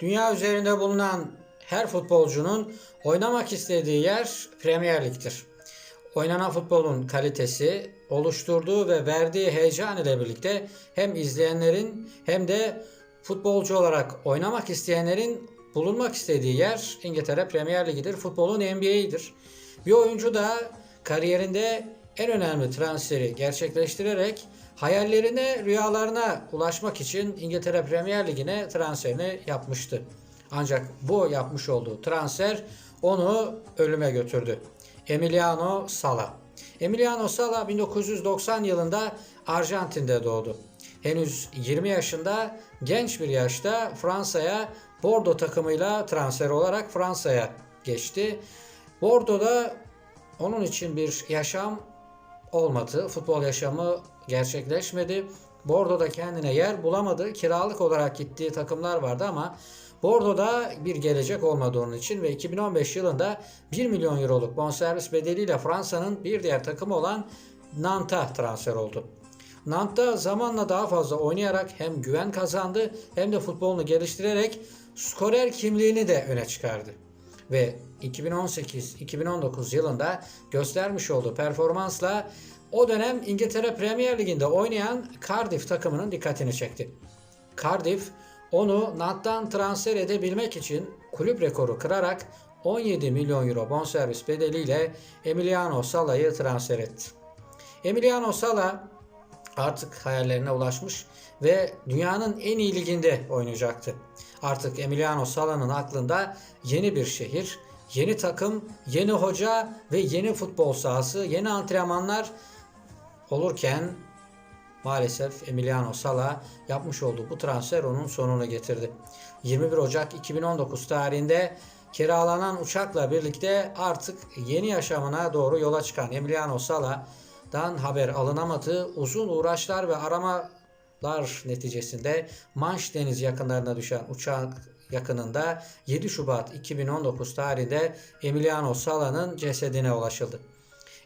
Dünya üzerinde bulunan her futbolcunun oynamak istediği yer Premier Lig'dir. Oynanan futbolun kalitesi, oluşturduğu ve verdiği heyecan ile birlikte hem izleyenlerin hem de futbolcu olarak oynamak isteyenlerin bulunmak istediği yer İngiltere Premier Ligi'dir. Futbolun NBA'idir. Bir oyuncu da kariyerinde en önemli transferi gerçekleştirerek hayallerine, rüyalarına ulaşmak için İngiltere Premier Ligi'ne transferini yapmıştı. Ancak bu yapmış olduğu transfer onu ölüme götürdü. Emiliano Sala. Emiliano Sala 1990 yılında Arjantin'de doğdu. Henüz 20 yaşında genç bir yaşta Fransa'ya Bordeaux takımıyla transfer olarak Fransa'ya geçti. Bordeaux'da onun için bir yaşam olmadı. Futbol yaşamı gerçekleşmedi. Bordeaux'da kendine yer bulamadı. Kiralık olarak gittiği takımlar vardı ama Bordeaux'da bir gelecek olmadı onun için ve 2015 yılında 1 milyon euroluk bonservis bedeliyle Fransa'nın bir diğer takımı olan Nantes'a transfer oldu. Nantes'ta zamanla daha fazla oynayarak hem güven kazandı hem de futbolunu geliştirerek skorer kimliğini de öne çıkardı. Ve 2018-2019 yılında göstermiş olduğu performansla o dönem İngiltere Premier Ligi'nde oynayan Cardiff takımının dikkatini çekti. Cardiff onu Nant'tan transfer edebilmek için kulüp rekoru kırarak 17 milyon euro bonservis bedeliyle Emiliano Sala'yı transfer etti. Emiliano Sala artık hayallerine ulaşmış ve dünyanın en iyi liginde oynayacaktı. Artık Emiliano Sala'nın aklında yeni bir şehir, yeni takım, yeni hoca ve yeni futbol sahası, yeni antrenmanlar olurken maalesef Emiliano Sala yapmış olduğu bu transfer onun sonunu getirdi. 21 Ocak 2019 tarihinde kiralanan uçakla birlikte artık yeni yaşamına doğru yola çıkan Emiliano Sala'dan haber alınamadı. Uzun uğraşlar ve aramalar neticesinde Manş Denizi yakınlarına düşen uçak yakınında 7 Şubat 2019 tarihinde Emiliano Sala'nın cesedine ulaşıldı.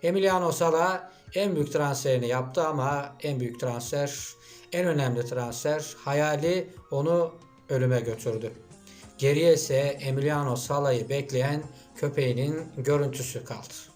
Emiliano Sala en büyük transferini yaptı ama en büyük transfer, en önemli transfer hayali onu ölüme götürdü. Geriye ise Emiliano Sala'yı bekleyen köpeğinin görüntüsü kaldı.